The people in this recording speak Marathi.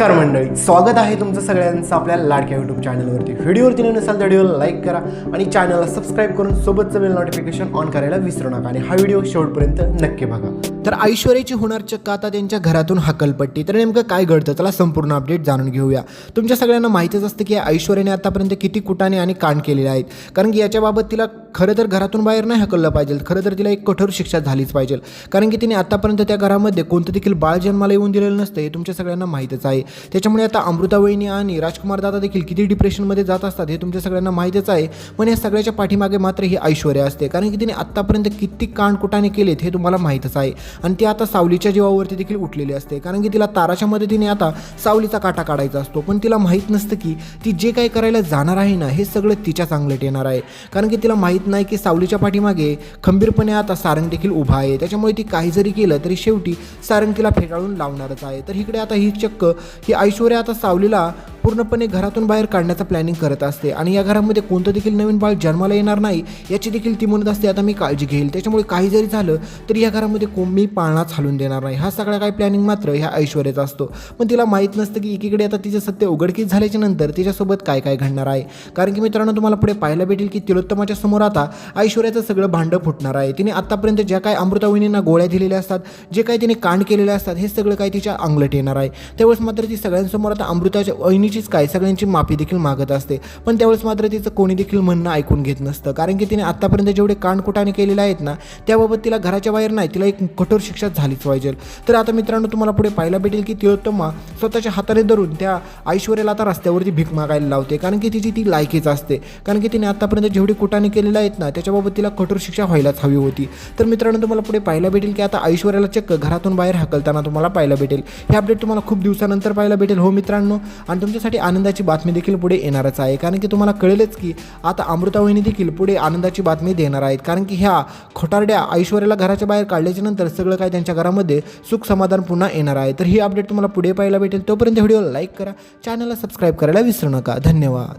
नमस्कार मंडळी स्वागत आहे तुमचं सगळ्यांचं आपल्या लाडक्या यूट्यूब चॅनलवरती व्हिडिओवरती नवीन नसाल तर व्हिडिओला लाईक करा आणि चॅनलला सबस्क्राईब करून सोबतचं बेल नोटिफिकेशन ऑन करायला विसरू नका आणि हा व्हिडिओ शेवटपर्यंत नक्की बघा. तर ऐश्वर्याची होणार चक्क आता त्यांच्या घरातून हकलपट्टी. तर नेमकं काय घडतं? त्याला संपूर्ण अपडेट जाणून घेऊया. तुमच्या सगळ्यांना माहितीच असतं की ऐश्वर्याने आतापर्यंत किती कुटाने आणि कांड केलेले आहेत. कारण की याच्याबाबत तिला खरं तर घरातून बाहेर नाही हकललं पाहिजे. खरं तर तिला एक कठोर शिक्षा झालीच पाहिजे. कारण की तिने आतापर्यंत त्या घरामध्ये कोणतं देखील बाळ जन्माला येऊन दिलेलं नसतं हे तुमच्या सगळ्यांना माहीतच आहे. त्याच्यामुळे आता अमृतावहिनी आणि राजकुमार दादा देखील किती डिप्रेशनमध्ये जात असतात हे तुमच्या सगळ्यांना माहीतच आहे. पण या सगळ्याच्या पाठीमागे मात्र ही ऐश्वर्या असते. कारण की तिने आत्तापर्यंत किती कांडकुटाने केलेत हे तुम्हाला माहीतच आहे. आणि ती आता सावलीच्या जीवावरती देखील उठलेली असते. कारण की तिला ताराच्या मदतीने आता सावलीचा काटा काढायचा असतो. पण तिला माहीत नसतं की ती जे काही करायला जाणार आहे ना हे सगळं तिच्या चांगलं येणार आहे. कारण की तिला माहीत नाही की सावलीच्या पाठीमागे खंबीरपणे आता सारंग देखील उभा आहे. त्याच्यामुळे ती काही जरी केलं तरी शेवटी सारंग तिला फेटाळून लावणारच आहे. तर इकडे आता ही चक्क ही ऐश्वर्या आता सावलीला पूर्णपणे घरातून बाहेर काढण्याचं प्लॅनिंग करत असते. आणि या घरामध्ये कोणतं देखील नवीन बाळ जन्माला येणार नाही याची देखील ती म्हणत असते. आता मी काळजी घेईल. त्याच्यामुळे काही जरी झालं तरी या घरामध्ये कोंबी पाळणाच हलून देणार नाही. हा सगळा काही प्लॅनिंग मात्र ह्या ऐश्वर्याचा असतो. पण तिला माहीत नसतं की एकीकडे आता तिचं सत्य उघडकीस झाल्याच्यानंतर तिच्यासोबत काय काय घडणार आहे. कारण की मित्रांनो तुम्हाला पुढे पाहायला भेटेल की तिलोत्तमाच्या समोर आता ऐश्वर्याचं सगळं भांडं फुटणार आहे. तिने आतापर्यंत ज्या काय अमृतावहिनींना गोळ्या दिलेल्या असतात जे काही तिने कांड केलेले असतात हे सगळं काही तिच्या अंगलट येणार आहे. त्यावेळेस मात्र ती सगळ्यांसमोर आता अमृताच्या वहिनीची वहिनीचीच काय सगळ्यांची माफी देखील मागत असते. पण त्यावेळेस मात्र तिचं कोणी देखील म्हणणं ऐकून घेत नसतं. कारण की तिने आतापर्यंत जेवढे कानकुटाने केलेले आहेत ना त्याबाबत तिला घराच्या बाहेर नाही तिला एक कठोर शिक्षा झालीच पाहिजे. तर आता मित्रांनो तुम्हाला पुढे पाहायला भेटेल की तिलोत्तमा स्वतःच्या हाताने धरून त्या ऐश्वर्याला आता रस्त्यावरती भीक मागायला लावते. कारण की तिची ती लायकीच असते. कारण की तिने आतापर्यंत जेवढी कुटाने केलेलं आहेत ना त्याच्याबाबत तिला कठोर शिक्षा व्हायलाच हवी होती. तर मित्रांनो तुम्हाला पुढे पाहायला भेटेल की आता ऐश्वर्याला चक्क घरातून बाहेर हाकलताना तुम्हाला पाहायला भेटेल. हे अपडेट तुम्हाला खूप दिवसानंतर पाहायला भेटेल. हो मित्रांनो आणि तुमच्यासाठी आनंदाची बातमी देखील पुढे येणारच आहे. कारण की तुम्हाला कळेलच की आता अमृता वहिनी देखील पुढे आनंदाची बातमी देणार आहेत. कारण की ह्या खोटारड्या ऐश्वर्याला घराच्या बाहेर काढल्याच्या नंतर सगळं काय त्यांच्या घरामध्ये सुख समाधान पुन्हा येणार आहे. तर ही अपडेट तुम्हाला पुढे पाहायला भेटेल. तोपर्यंत व्हिडिओला लाईक करा. चॅनलला सबस्क्राईब करायला विसरू नका. धन्यवाद.